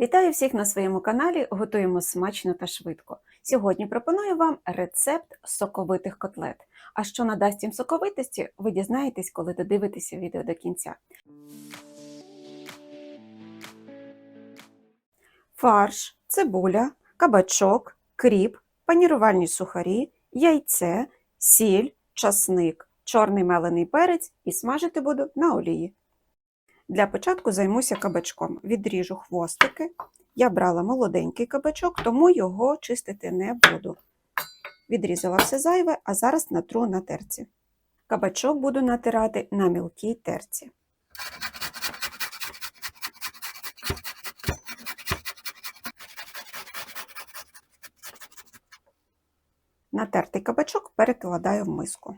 Вітаю всіх на своєму каналі. Готуємо смачно та швидко. Сьогодні пропоную вам рецепт соковитих котлет. А що надасть їм соковитості, ви дізнаєтесь, коли додивитеся відео до кінця. Фарш, цибуля, кабачок, кріп, панірувальні сухарі, яйце, сіль, часник, чорний мелений перець і смажити буду на олії. Для початку займуся кабачком. Відріжу хвостики. Я брала молоденький кабачок, тому його чистити не буду. Відрізала все зайве, а зараз натру на терці. Кабачок буду натирати на мілкій терці. Натертий кабачок перекладаю в миску.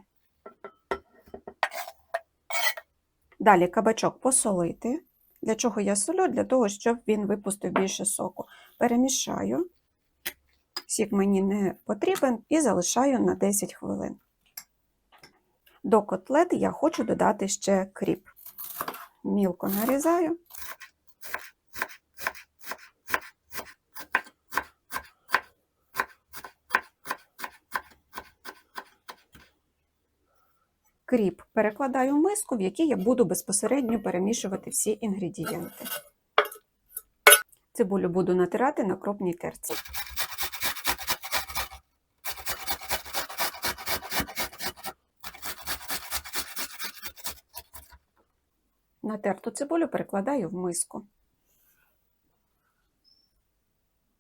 Далі кабачок посолити. Для чого я солю? Для того, щоб він випустив більше соку. Перемішаю, сік мені не потрібен, і залишаю на 10 хвилин. До котлет я хочу додати ще кріп. Мілко нарізаю. Кріп перекладаю в миску, в якій я буду безпосередньо перемішувати всі інгредієнти. Цибулю буду натирати на кропній терці. Натерту цибулю перекладаю в миску.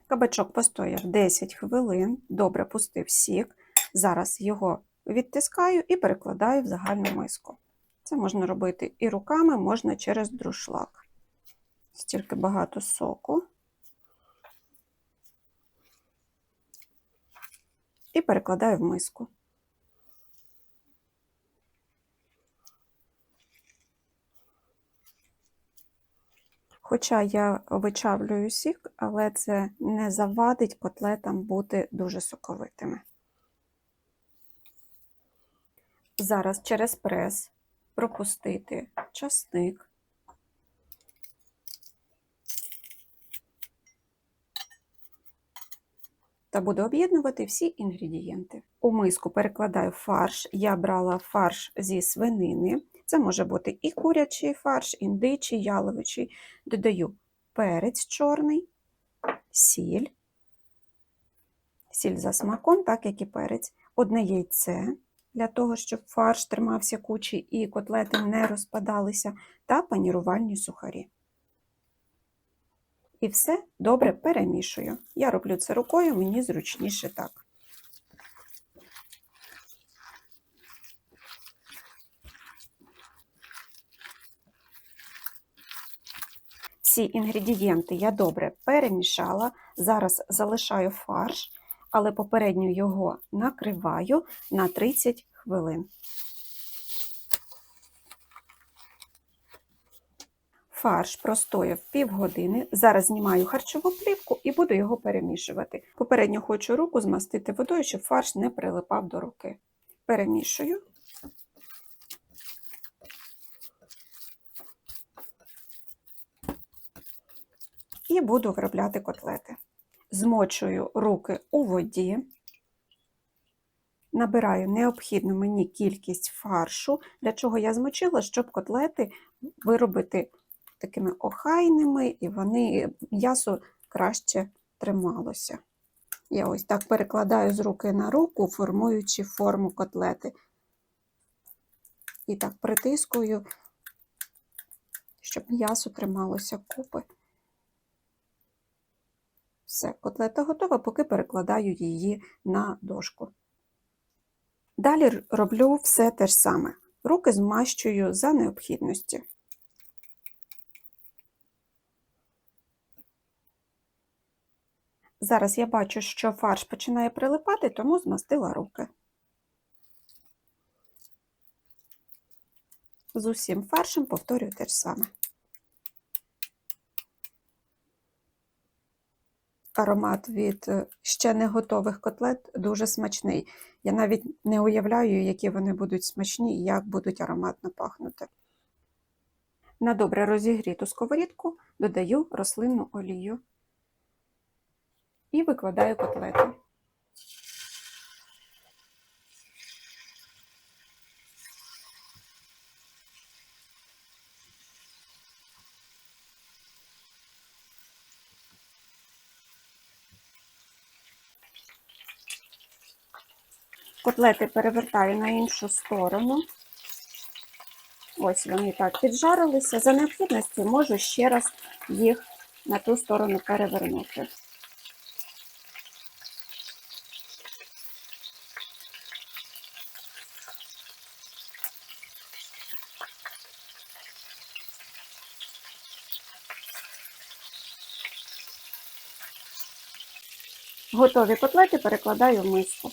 Кабачок постояв 10 хвилин, добре пустив сік. Зараз його відтискаю і перекладаю в загальну миску. Це можна робити і руками, можна через друшлак. Стільки багато соку. І перекладаю в миску. Хоча я вичавлюю сік, але це не завадить котлетам бути дуже соковитими. Зараз через прес пропустити часник. Та буду об'єднувати всі інгредієнти. У миску перекладаю фарш. Я брала фарш зі свинини. Це може бути і курячий фарш, індичий, яловичий. Додаю перець чорний, сіль, сіль за смаком, так як і перець, одне яйце для того, щоб фарш тримався кучі і котлети не розпадалися, та панірувальні сухарі. І все добре перемішую. Я роблю це рукою, мені зручніше так. Всі інгредієнти я добре перемішала. Зараз залишаю фарш, але попередньо його накриваю на 30 хвилин. Фарш простояв півгодини. Зараз знімаю харчову плівку і буду його перемішувати. Попередньо хочу руку змастити водою, щоб фарш не прилипав до руки. Перемішую. І буду виробляти котлети. Змочую руки у воді, набираю необхідну мені кількість фаршу, для чого я змочила, щоб котлети виробити такими охайними, і вони м'ясо краще трималося. Я ось так перекладаю з руки на руку, формуючи форму котлети. І так притискую, щоб м'ясо трималося купи. Все, котлета готова, поки перекладаю її на дошку. Далі роблю все те ж саме. Руки змащую за необхідності. Зараз я бачу, що фарш починає прилипати, тому змастила руки. З усім фаршем повторюю те ж саме. Аромат від е, ще не готових котлет дуже смачний. Я навіть не уявляю, які вони будуть смачні і як будуть ароматно пахнути. На добре розігріту сковорідку додаю рослинну олію і викладаю котлети. Котлети перевертаю на іншу сторону. Ось вони так піджарилися. За необхідності можу ще раз їх на ту сторону перевернути. Готові котлети перекладаю в миску.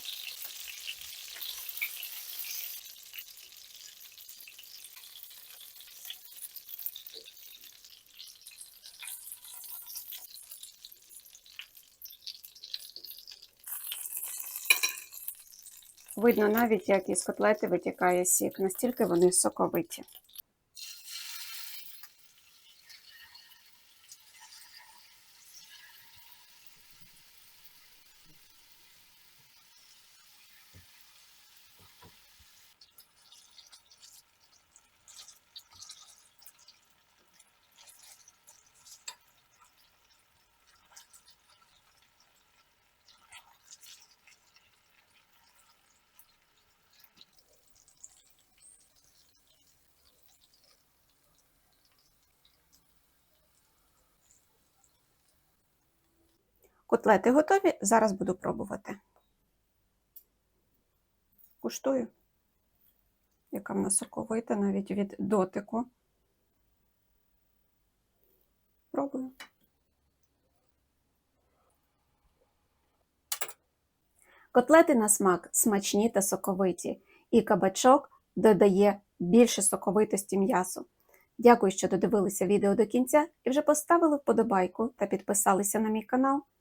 Видно навіть, як із котлети витікає сік, настільки вони соковиті. Котлети готові, зараз буду пробувати. Куштую, яка вона соковита навіть від дотику. Пробую. Котлети на смак смачні та соковиті, і кабачок додає більше соковитості м'ясу. Дякую, що додивилися відео до кінця і вже поставили вподобайку та підписалися на мій канал.